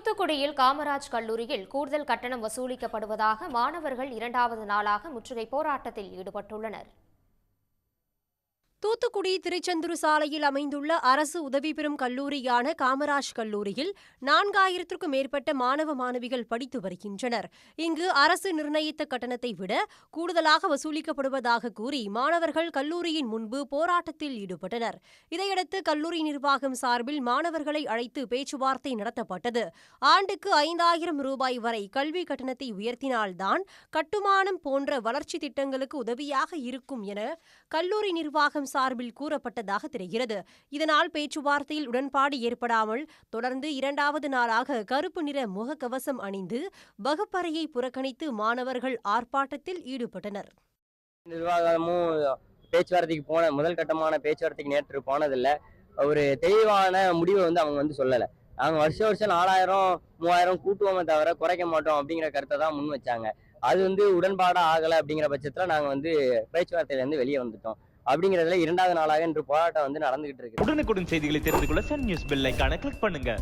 தூத்துக்குடியில் காமராஜ் கல்லூரியில் கூடுதல் கட்டணம் வசூலிக்கப்படுவதாக மாணவர்கள் இரண்டாவது நாளாக முற்றுகை போராட்டத்தில் ஈடுபட்டுள்ளனர். தூத்துக்குடி திருச்செந்தூர் சாலையில் அமைந்துள்ள அரசு உதவி பெறும் கல்லூரியான காமராஜ் கல்லூரியில் நான்காயிரத்திற்கும் மேற்பட்ட மாணவ மாணவிகள் படித்து வருகின்றனர். இங்கு அரசு நிர்ணயித்த கட்டணத்தை விட கூடுதலாக வசூலிக்கப்படுவதாக கூறி மாணவர்கள் கல்லூரியின் முன்பு போராட்டத்தில் ஈடுபட்டனர். இதையடுத்து கல்லூரி நிர்வாகம் சார்பில் மாணவர்களை அழைத்து பேச்சுவார்த்தை நடத்தப்பட்டது. ஆண்டுக்கு ஐந்தாயிரம் ரூபாய் வரை கல்வி கட்டணத்தை உயர்த்தினால்தான் கட்டுமானம் போன்ற வளர்ச்சி திட்டங்களுக்கு உதவியாக இருக்கும் என கல்லூரி நிர்வாகம் சார்பில் கூறப்பட்டதாக தெரிகிறது. இதனால் பேச்சுவார்த்தையில் உடன்பாடு ஏற்படாமல் தொடர்ந்து இரண்டாவது நாளாக கருப்பு நிற முகக்கவசம் அணிந்து வகுப்பறையை புறக்கணித்து மாணவர்கள் ஆர்ப்பாட்டத்தில் ஈடுபட்டனர். நிர்வாகமும் பேச்சுவார்த்தைக்கு போன முதல் கட்டமான பேச்சுவார்த்தைக்கு நேற்று போனதில்ல. ஒரு தெளிவான முடிவை வந்து அவங்க வந்து சொல்லலை. அவங்க வருஷம் வருஷம் நாலாயிரம் மூவாயிரம் கூட்டுவோமே தவிர குறைக்க மாட்டோம் அப்படிங்கிற கருத்தை தான் முன் வச்சாங்க. அது வந்து உடன்பாடாக ஆகலை அப்படிங்கிற பட்சத்தில் நாங்கள் வந்து பேச்சுவார்த்தையிலேருந்து வெளியே வந்துட்டோம். அப்படிங்கிறதுல இரண்டாவது நாளாக இன்று போராட்டம் வந்து நடந்துகிட்டு இருக்கு. உடனுக்குடன் செய்திகளை தெரிந்து கொள்ள சன் நியூஸ் பெல் ஐக்கான கிளிக் பண்ணுங்க.